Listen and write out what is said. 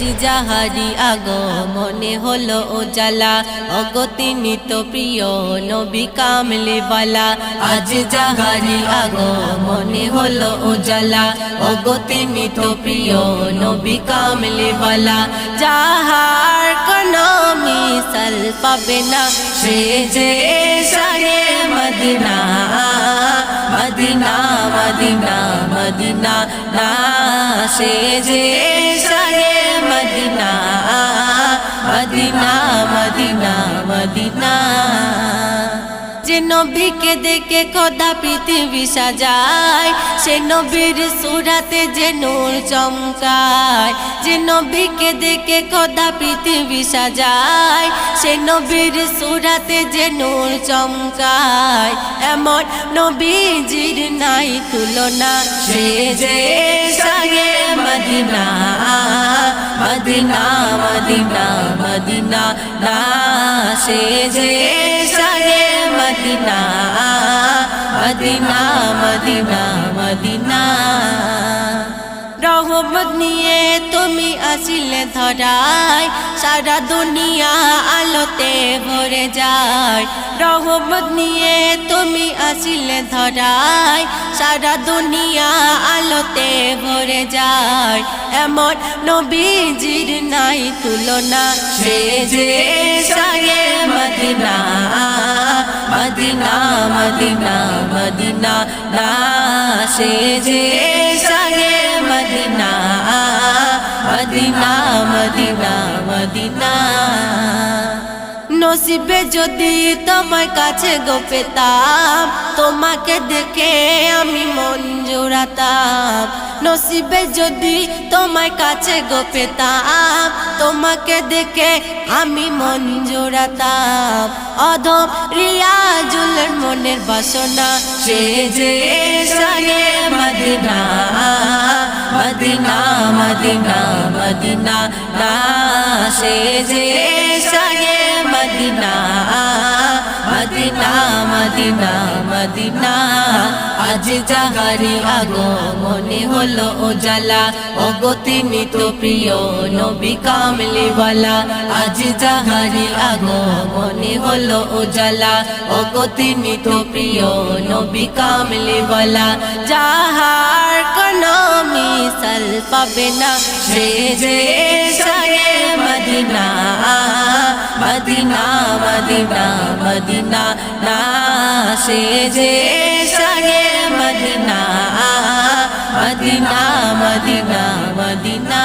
আজ যাহারি আগো মনে হলো ওজালা অগতি নিত প্রিয় নবী কামলিওয়ালা, আজ যাহারি আগো মনে হলো ওজালা অগতি নিত প্রিয় নবী কামলিওয়ালা, যাহার কোন মিসাল পাবে না। সে যে শাহে মদিনা মদিনা মদিনা মদিনা না। সে যে মদিনা মদিনা মদিনা মদিনা। যে নবীকে দেখে খোদা পৃথিবী সাজায়, সে নবীর সুরাতে যে নূর চমকায়। যে নবীকে দেখে খোদা পৃথিবী সাজায়, সে নবীর সুরাতে যে নূর চমকায়। এমন নবীজির নাই তুলনা। সে যে সাগে মদিনা। মদিনা মদিনা মদিনা, না সে যে সাগে মদিনা মদিনা মদিনা মদিনা। রহমত নিয়ে তুমি আসিলে ধরায়, সারা দুনিয়া আলোতে ভরে যায়। রহমত নিয়ে তুমি আসিলে ধরায়। সারা দুনিয়া আলোতে ভরে যায়। এমন নবীজির নাই তুলনা। সে যে সাগে মদিনা মদিনা মদিনা মদিনা না। সে যে সাগে মদিনা মদিনা মদিনা মদিনা নসিবে যদি তোমার কাছে গো পেতাম, তোমাকে দেখে আমি মন জোড়াতাম। নসিবে যদি তোমার কাছে গো পেতাম, তোমাকে দেখে আমি মন জোড়াতাম। অধম রিয়াজুলের মনের বাসনা, সে যে সাগে মদিনা মদিনা মদিনা মদিনা, না, সে যে মদিনা মদিনা মদিনা মদিনা। আজ যাহারি আগো, মনে হলো ওজালা অগতি নিত প্রিয় নবী কামলিওয়ালা। আজ যাহারি আগো, মনে হলো ওজালা অগতি নিত প্রিয় নবী কামলিওয়ালা। যাহার কোন মিসাল পাবে না, সে যে মদিনা। মদিনা মদিনা মদিনা না সে যে সঙ্গে মদিনা মদিনা মদিনা মদিনা